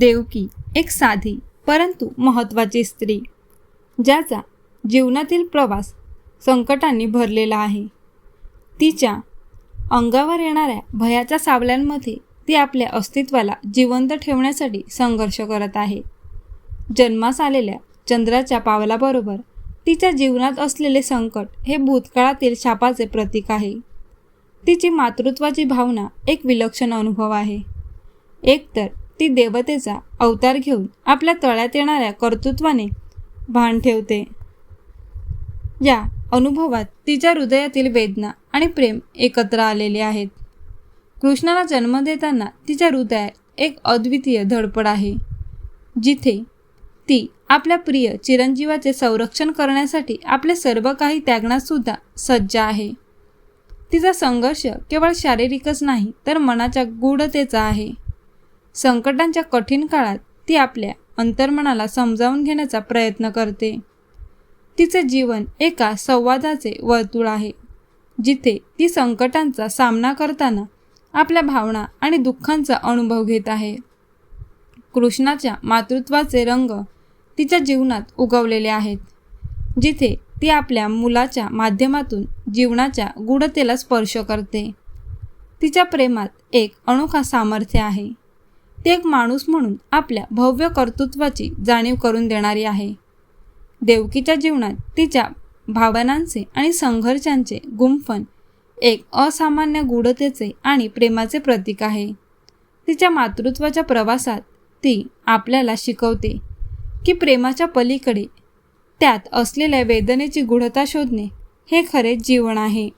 देवकी एक साधी परंतु महत्त्वाची स्त्री ज्याचा जीवनातील प्रवास संकटांनी भरलेला आहे. तिच्या अंगावर येणाऱ्या भयाच्या सावल्यांमध्ये ती आपल्या अस्तित्वाला जिवंत ठेवण्यासाठी संघर्ष करत आहे. जन्मास आलेल्या चंद्राच्या पावलाबरोबर तिच्या जीवनात असलेले संकट हे भूतकाळातील शापाचे प्रतीक आहे. तिची मातृत्वाची भावना एक विलक्षण अनुभव आहे. एकतर ती देवतेचा अवतार घेऊन आपल्या तळ्यात येणाऱ्या कर्तृत्वाने भान ठेवते. या अनुभवात तिच्या हृदयातील वेदना आणि प्रेम एकत्र आलेले आहेत. कृष्णाला जन्म देताना तिच्या हृदयात एक अद्वितीय धडपड आहे जिथे ती आपल्या प्रिय चिरंजीवाचे संरक्षण करण्यासाठी आपले सर्व काही त्यागण्यासुद्धा सज्ज आहे. तिचा संघर्ष केवळ शारीरिकच नाही तर मनाच्या गूढतेचा आहे. संकटांच्या कठीण काळात ती आपल्या अंतर्मनाला समजावून घेण्याचा प्रयत्न करते. तिचे जीवन एका संवादाचे वर्तुळ आहे जिथे ती संकटांचा सामना करताना आपल्या भावना आणि दुःखांचा अनुभव घेत आहे. कृष्णाच्या मातृत्वाचे रंग तिच्या जीवनात उगवलेले आहेत जिथे ती आपल्या मुलाच्या माध्यमातून जीवनाच्या गूढतेला स्पर्श करते. तिच्या प्रेमात एक अनोखा सामर्थ्य आहे. ती एक माणूस म्हणून आपल्या भव्य कर्तृत्वाची जाणीव करून देणारी आहे. देवकीच्या जीवनात तिच्या भावनांचे आणि संघर्षांचे गुंफन एक असामान्य गूढतेचे आणि प्रेमाचे प्रतीक आहे. तिच्या मातृत्वाच्या प्रवासात ती आपल्याला शिकवते की प्रेमाच्या पलीकडे त्यात असलेल्या वेदनेची गूढता शोधणे हे खरे जीवन आहे.